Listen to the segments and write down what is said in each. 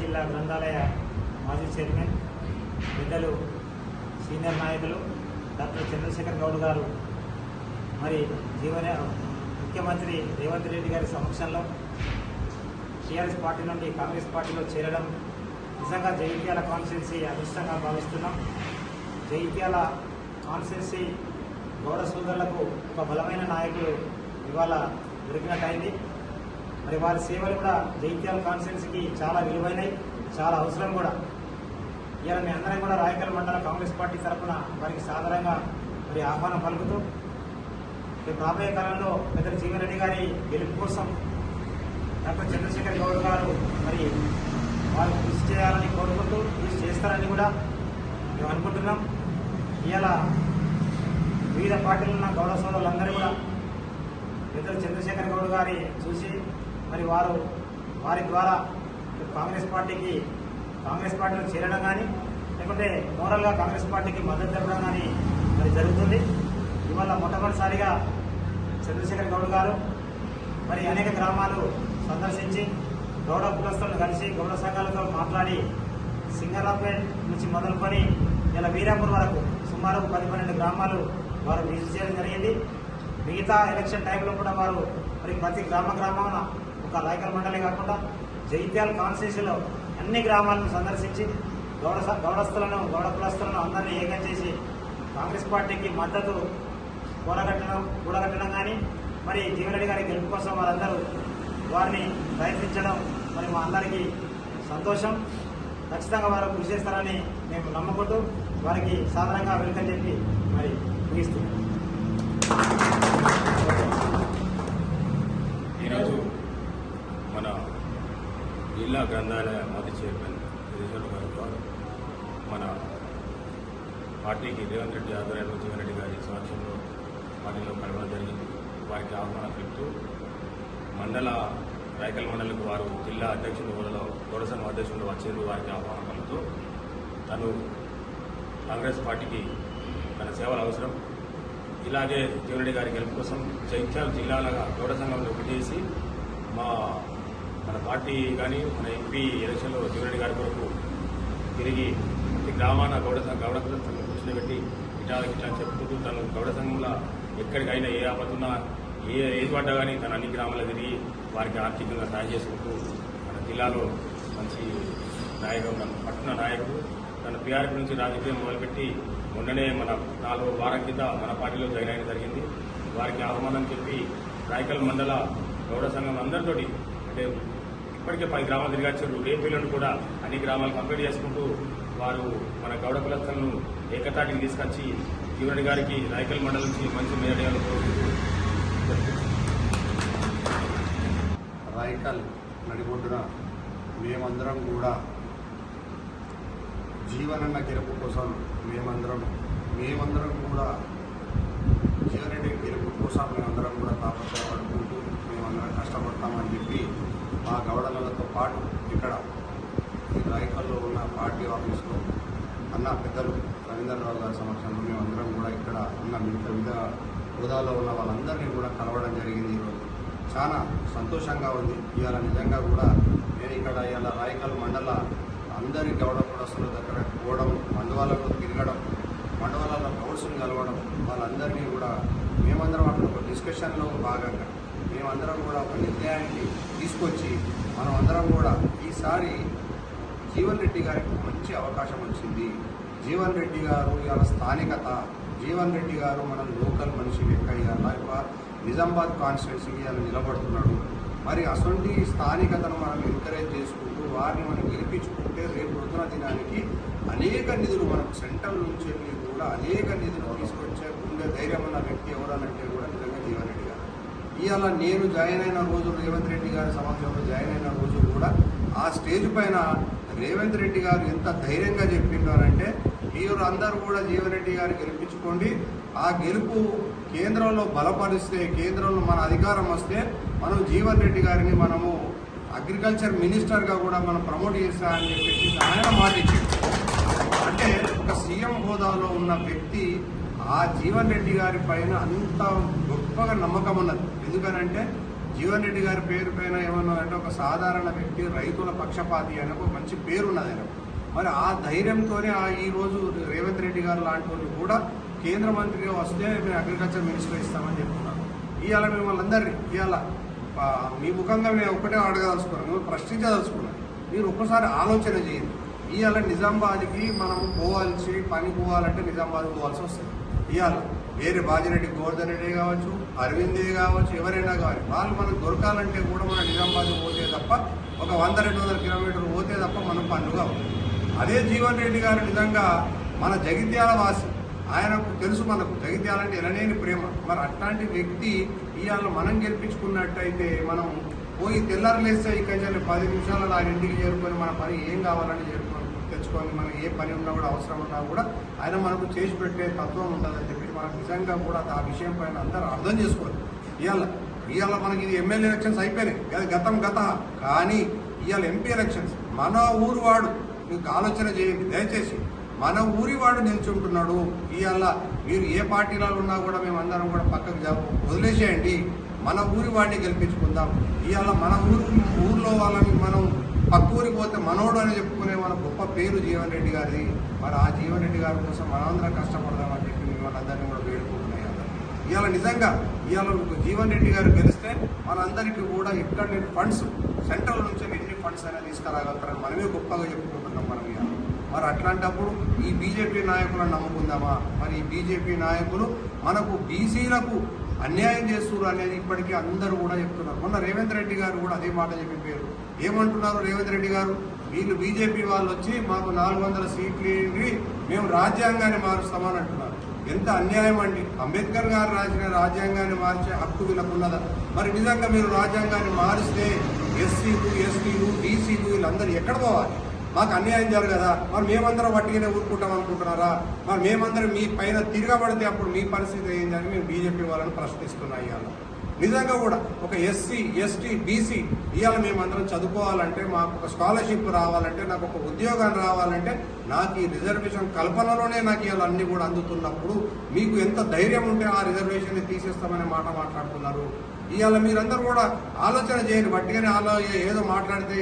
జిల్లా గ్రంథాలయ మాజీ చైర్మన్ పెద్దలు సీనియర్ నాయకులు డాక్టర్ చంద్రశేఖర్ గౌడ్ గారు మరి జీవన ముఖ్యమంత్రి రేవంత్ రెడ్డి గారి సమక్షంలో టీఆర్ఎస్ పార్టీ నుండి కాంగ్రెస్ పార్టీలో చేరడం నిజంగా జైత్యాల కాన్స్టిట్యున్సీ అదృష్టంగా భావిస్తున్నాం. జైత్యాల కాన్స్టిట్యున్సీ గౌడ సోదరులకు ఒక బలమైన నాయకుడు ఇవాళ దొరికినట్టయింది. మరి వారి సేవలు కూడా జైత్యాల కాన్స్టిట్యున్సీకి చాలా విలువైనవి చాలా అవసరం కూడా. ఇలా మీ అందరం కూడా రాయకల్ మండల కాంగ్రెస్ పార్టీ తరఫున వారికి సాధారణంగా మరి ఆహ్వానం పలుకుతూ రేపు రాబోయే కాలంలో పెద్దలు జీవన్ రెడ్డి గారి గెలుపు కోసం డాక్టర్ చంద్రశేఖర్ గౌడ్ గారు మరి వారు కృషి చేయాలని కోరుకుంటూ కృషి చేస్తారని కూడా మేము అనుకుంటున్నాం. ఇలా వివిధ పార్టీలు ఉన్న గౌడ సోదరులందరూ కూడా పెద్దలు చంద్రశేఖర్ గౌడ్ గారి చూసి మరి వారు వారి ద్వారా కాంగ్రెస్ పార్టీకి కాంగ్రెస్ పార్టీలో చేరడం కానీ లేకుంటే మోరల్గా కాంగ్రెస్ పార్టీకి మద్దతు తెలపడం కానీ మరి జరుగుతుంది. ఇవాళ మొట్టమొదటిసారిగా చంద్రశేఖర్ గౌడ్ గారు మరి అనేక గ్రామాలు సందర్శించి గౌడ కులస్తులను కలిసి గౌడ సంఘాలతో మాట్లాడి సింగరాపేట్ నుంచి మొదలుకొని ఇలా వీరాపూర్ వరకు సుమారు పది పన్నెండు గ్రామాలు వారు విజిట్ చేయడం జరిగింది. మిగతా ఎలక్షన్ టైంలో కూడా వారు మరి ప్రతి గ్రామ గ్రామాన ఒక రాయకల్ మండలే కాకుండా జైత్యాల కాన్స్టిట్యూన్సీలో అన్ని గ్రామాలను సందర్శించి గౌడ స- గౌడస్తులను గౌడ కులస్తులను అందరినీ ఏకం చేసి కాంగ్రెస్ పార్టీకి మద్దతు కూడగట్టడం కూడగట్టడం కానీ మరి జీవనరెడ్డి గారి గెలుపు కోసం వారందరూ వారిని ప్రయత్నించడం మరి మా అందరికీ సంతోషం. ఖచ్చితంగా వారు కృషి చేస్తారని మేము నమ్ముకుంటూ వారికి సాధారణంగా వెనుక చెప్పి జిల్లా గ్రంథాలయ మాజీ చైర్మన్ గిరిజన గారు మన పార్టీకి రేవంత్ రెడ్డి ఆధ్వర్యంలో జీవన్ రెడ్డి గారి సమక్షంలో పార్టీలో కలవడం జరిగింది. వారికి ఆహ్వానం చెప్తూ మండల రైకల్ మండలికి వారు జిల్లా అధ్యక్షుడు హోదాలో గౌడ అధ్యక్షుడు వచ్చేందుకు వారికి ఆహ్వానం పలుకుతూ తను కాంగ్రెస్ పార్టీకి తన సేవలు అవసరం. ఇలాగే జీవరెడ్డి గారి గెలుపు కోసం జైత్యాల జిల్లాలుగా గౌడ సంఘంలో చేసి మా మన పార్టీ కానీ మన ఎంపీ ఎలక్షన్లో జీవరెడ్డి గారి కొరకు తిరిగి ప్రతి గ్రామాన గౌడ సంఘ గౌడ సంఘం కూర్చోబెట్టి ఇటా ఇట్లా చెప్పుకుంటూ తను గౌడ సంఘంలో ఎక్కడికైనా ఏ ఆపతున్నా ఏ ఏది పడ్డా కానీ తన అన్ని గ్రామాలు తిరిగి వారికి ఆర్థికంగా సాయం చేసుకుంటూ మన జిల్లాలో మంచి నాయకుడు మన పట్టణ నాయకుడు తన పీఆర్పీ నుంచి రాజకీయం మొదలుపెట్టి మొన్ననే మన నాలుగో వారం కింద మన పార్టీలో జాయిన్ అయిన జరిగింది. వారికి ఆహ్వానం చెప్పి రాయకల్ మండల గౌడ సంఘం అందరితోటి అంటే ఇప్పటికే పది గ్రామాలు తిరిగచ్చారు వచ్చారు. ఏపీలను కూడా అన్ని గ్రామాలు కంప్లీట్ చేసుకుంటూ వారు మన గౌడ కులస్తులను ఏకతాటికి తీసుకొచ్చి జీవరెడ్డి గారికి రాయకల్ మండలం నుంచి మంచి మేడలు రాయకల్ నడిబొడ్డున మేమందరం కూడా జీవనన్న గెలుపు కోసం మేమందరం మేమందరం కూడా జీవరెడ్డి గెలుపు కోసం మేమందరం కూడా తాపత్రయపడుకుంటూ మేమందరం కష్టపడతామని చెప్పి మా గౌడలతో పాటు ఇక్కడ ఈ రాయకల్లో ఉన్న పార్టీ ఆఫీస్లో అన్న పెద్దలు రవీంద్రరావు గారి సమక్షంలో మేమందరం కూడా ఇక్కడ ఉన్న వివిధ వివిధ హోదాలో ఉన్న వాళ్ళందరినీ కూడా కలవడం జరిగింది ఈరోజు. చాలా సంతోషంగా ఉంది. ఇవాళ నిజంగా కూడా నేను ఇక్కడ ఇవాళ రాయకల్ మండల అందరి గౌడ కులస్తుల దగ్గర పోవడం మండవాళ్ళలో తిరగడం మండవాళ్ళలో గౌడ్స్ని కలవడం వాళ్ళందరినీ కూడా మేమందరం అక్కడ ఒక డిస్కషన్లో భాగంగా మేమందరం కూడా ఒక నిర్ణయానికి తీసుకొచ్చి మనం అందరం కూడా ఈసారి జీవన్ రెడ్డి గారికి మంచి అవకాశం వచ్చింది. జీవన్ రెడ్డి గారు ఇవాళ స్థానికత. జీవన్ రెడ్డి గారు మనం లోకల్ మనిషి లెక్క ఇవాళ నిజామాబాద్ కాన్స్టిట్యున్సీకి ఇవాళ నిలబడుతున్నాడు. మరి అసొంటి స్థానికతను మనం ఎంకరేజ్ చేసుకుంటూ వారిని మనం గెలిపించుకుంటే రేపు పొద్దున దినానికి అనేక నిధులు మనకు సెంట్రల్ నుంచి వెళ్ళి కూడా అనేక నిధులు తీసుకొచ్చే ముందే ధైర్యం ఉన్న వ్యక్తి ఎవరనంటే కూడా నిజంగా జీవన్ రెడ్డి గారు ఇవాళ నేను జాయిన్ అయిన రోజు రేవంత్ రెడ్డి గారి సమక్షంలో జాయిన్ అయిన రోజు కూడా ఆ స్టేజ్ పైన రేవంత్ రెడ్డి గారు ఎంత ధైర్యంగా చెప్పిండారంటే మీరు అందరూ కూడా జీవన్ రెడ్డి గారు గెలిపించుకోండి. ఆ గెలుపు కేంద్రంలో బలపరిస్తే కేంద్రంలో మన అధికారం వస్తే మనం జీవన్ రెడ్డి గారిని మనము అగ్రికల్చర్ మినిస్టర్గా కూడా మనం ప్రమోట్ చేస్తామని చెప్పేసి ఆయన మాట అంటే ఒక సీఎం హోదాలో ఉన్న వ్యక్తి ఆ జీవన్ రెడ్డి గారి పైన అంత గొప్పగా నమ్మకం ఉన్నది. ఎందుకనంటే జీవన్ రెడ్డి గారి పేరు పైన ఏమన్నా అంటే ఒక సాధారణ వ్యక్తి రైతుల పక్షపాతి అని ఒక మంచి పేరు ఉన్నది ఆయన మరి ఆ ధైర్యంతోనే ఆ ఈరోజు రేవంత్ రెడ్డి గారు లాంటి వాళ్ళు కూడా కేంద్ర మంత్రిగా వస్తే మేము అగ్రికల్చర్ మినిస్టర్ ఇస్తామని చెప్తున్నాను ఇవాళ మిమ్మల్ని అందరినీ ఇవాళ మీ ముఖంగా మేము ఒకటే అడగదలుచుకున్నాం మేము ప్రశ్నించదలుచుకున్నాం. మీరు ఒక్కసారి ఆలోచన చేయండి. ఇవాళ నిజామాబాద్కి మనం పోవాల్సి పని పోవాలంటే నిజామాబాద్ పోవాల్సి వస్తుంది. ఇవాళ వేరే బాజిరెడ్డి గోవర్ధన్ రెడ్డి కావచ్చు అరవిందే కావచ్చు ఎవరైనా కావాలి వాళ్ళు మనకు దొరకాలంటే కూడా మన నిజామాబాద్ పోతే తప్ప ఒక వంద రెండు వందల కిలోమీటర్లు పోతే తప్ప మనం పండుగ అదే జీవన్ రెడ్డి గారు నిజంగా మన జగిత్యాల వాసి. ఆయనకు తెలుసు మనకు జగిత్యాల అంటే ఎనలేని ప్రేమ. మరి అట్లాంటి వ్యక్తి ఇవాళ మనం గెలిపించుకున్నట్టయితే మనం పోయి తెల్లారులేస్తే ఇక్కడ పది నిమిషాలలో ఆ ఇంటికి చేరుకొని మన పని ఏం కావాలని చేరుకొని తెచ్చుకొని మనం ఏ పని ఉన్నా కూడా అవసరం ఉన్నా కూడా ఆయన మనకు చేసి పెట్టే తత్వం ఉంటుందని చెప్పి మనకు నిజంగా కూడా ఆ విషయం పైన అందరూ అర్థం చేసుకోవాలి. ఇవాళ ఇవాళ మనకి ఇది ఎమ్మెల్యే ఎలక్షన్స్ అయిపోయినాయి. అది గతం గత. కానీ ఇవాళ ఎంపీ ఎలక్షన్స్ మన ఊరు వాడు మీకు ఆలోచన చేయండి. దయచేసి మన ఊరి వాడు నిల్చుంటున్నాడు. ఇవాళ మీరు ఏ పార్టీలో ఉన్నా కూడా మేము అందరం కూడా పక్కకు వదిలేసేయండి. మన ఊరి వాడిని గెలిపించుకుందాం. ఇవాళ మన ఊరు ఊర్లో వాళ్ళని మనం పక్క ఊరికి పోతే మనోడు అని చెప్పుకునే మన గొప్ప పేరు జీవన్ రెడ్డి గారిది. మరి ఆ జీవన్ రెడ్డి గారి కోసం మనందరం కష్టపడదామని చెప్పి మిమ్మల్ని అందరినీ కూడా వేడుకుంటున్నాయి ఇవాళ నిజంగా ఇవాళ జీవన్ రెడ్డి గారు గెలిస్తే మనందరికీ కూడా ఎక్కడ ఫండ్స్ సెంట్రల్ నుంచి ఎన్ని ఫండ్స్ అయినా తీసుకురాగలుగుతారని మనమే గొప్పగా చెప్పుకుంటున్నాం మనం ఇవాళ. మరి అట్లాంటప్పుడు ఈ బీజేపీ నాయకులను నమ్ముకుందామా? మరి ఈ బీజేపీ నాయకులు మనకు బీసీలకు అన్యాయం చేస్తున్నారు అనేది ఇప్పటికీ అందరూ కూడా చెప్తున్నారు. మొన్న రేవంత్ రెడ్డి గారు కూడా అదే మాట చెప్పి పేరు. ఏమంటున్నారు రేవంత్ రెడ్డి గారు? వీళ్ళు బీజేపీ వాళ్ళు వచ్చి మాకు నాలుగు వందల సీట్లు ఇవ్వండి, మేము రాజ్యాంగాన్ని మారుస్తామని అంటున్నారు. ఎంత అన్యాయం అండి. అంబేద్కర్ గారు రాసిన రాజ్యాంగాన్ని మార్చే హక్కు వీళ్ళకున్నదా మరి నిజంగా మీరు రాజ్యాంగాన్ని మారిస్తే ఎస్సీలు ఎస్టీలు బీసీలు వీళ్ళందరూ ఎక్కడ పోవాలి? మాకు అన్యాయం జరగదా మరి మేమందరం వట్టిగానే ఊరుకుంటాం అనుకుంటున్నారా? మరి మేమందరం మీ పైన తిరగబడితే అప్పుడు మీ పరిస్థితి ఏంటని మేము బీజేపీ వాళ్ళని ప్రశ్నిస్తున్నాయి ఇవాళ. నిజంగా కూడా ఒక ఎస్సీ ఎస్టీ బీసీ ఇవాళ మేమందరం చదువుకోవాలంటే మాకు ఒక స్కాలర్షిప్ రావాలంటే నాకు ఒక ఉద్యోగం రావాలంటే నాకు ఈ రిజర్వేషన్ కల్పనలోనే నాకు ఇవాళ అన్ని కూడా అందుతున్నప్పుడు మీకు ఎంత ధైర్యం ఉంటే ఆ రిజర్వేషన్ తీసేస్తామనే మాట మాట్లాడుతున్నారు. ఇవాళ మీరందరూ కూడా ఆలోచన చేయండి బట్టిగానే ఆలో ఏదో మాట్లాడితే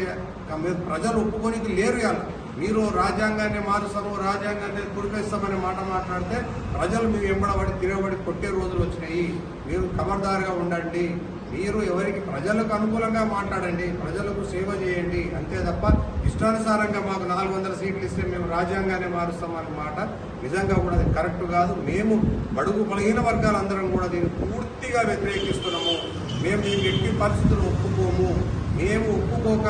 మీరు ప్రజలు ఒప్పుకోనికి లేరు ఇవాళ. మీరు రాజ్యాంగాన్ని మారుస్తాము రాజ్యాంగాన్ని కురిపేస్తామనే మాట మాట్లాడితే ప్రజలు మీరు వెంబడబడి తిరగబడి కొట్టే రోజులు వచ్చినాయి. మీరు ఖబర్దారుగా ఉండండి. మీరు ఎవరికి ప్రజలకు అనుకూలంగా మాట్లాడండి. ప్రజలకు సేవ చేయండి. అంతే తప్ప ఇష్టానుసారంగా మాకు నాలుగు వందల సీట్లు ఇస్తే మేము రాజ్యాంగాన్ని మారుస్తామనే మాట నిజంగా కూడా అది కరెక్ట్ కాదు. మేము బడుగు బలహీన వర్గాలందరం కూడా దీన్ని పూర్తిగా వ్యతిరేకిస్తున్నాము. మేము దీనికి ఎట్టి పరిస్థితులు ఒప్పుకోము. మేము ఒప్పుకోక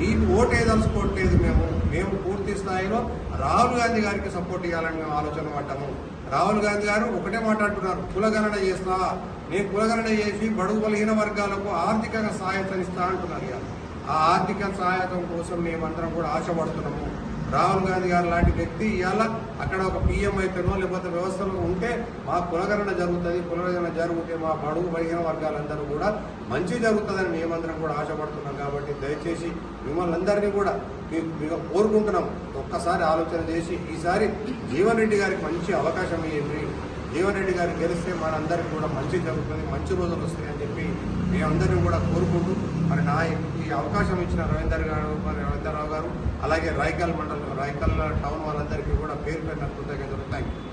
మీకు ఓటేదలుచుకోవట్లేదు మేము. మేము పూర్తి స్థాయిలో రాహుల్ గాంధీ గారికి సపోర్ట్ ఇవ్వాలని ఆలోచన పడ్డాము. రాహుల్ గాంధీ గారు ఒకటే మాట్లాడుతున్నారు కులగణన చేస్తా. నేను కులగణన చేసి బడుగు బలహీన వర్గాలకు ఆర్థికంగా సహాయతనిస్తా అంటున్నారు ఆ ఆర్థిక సహాయతం కోసం మేమందరం కూడా ఆశపడుతున్నాము. రాహుల్ గాంధీ గారు లాంటి వ్యక్తి ఇవాళ అక్కడ ఒక పిఎం అయితేనో లేకపోతే వ్యవస్థలో ఉంటే మా కులగణన జరుగుతుంది కులగణన జరిగితే మా బడుగు బలహీన వర్గాలందరూ కూడా మంచి జరుగుతుందని మేమందరం కూడా ఆశపడుతున్నాం కాబట్టి దయచేసి మిమ్మల్ని అందరినీ కూడా మీ- మీకు కోరుకుంటున్నాం. ఒక్కసారి ఆలోచన చేసి ఈసారి జీవన్ రెడ్డి గారికి మంచి అవకాశం ఇవ్వండి. జీవన్ రెడ్డి గారు గెలిస్తే మనందరికి కూడా మంచి జరుగుతుంది మంచి రోజులు వస్తాయని చెప్పి మేమందరినీ కూడా కోరుకుంటూ మరి నా ఈ అవకాశం ఇచ్చిన రవీందర్ గారు మరి రవీందర్రావు గారు అలాగే రాయకల్ మండలం రాయకల్ టౌన్ వాళ్ళందరికీ కూడా పేరు పెట్టిన కృతజ్ఞతలు. Thank you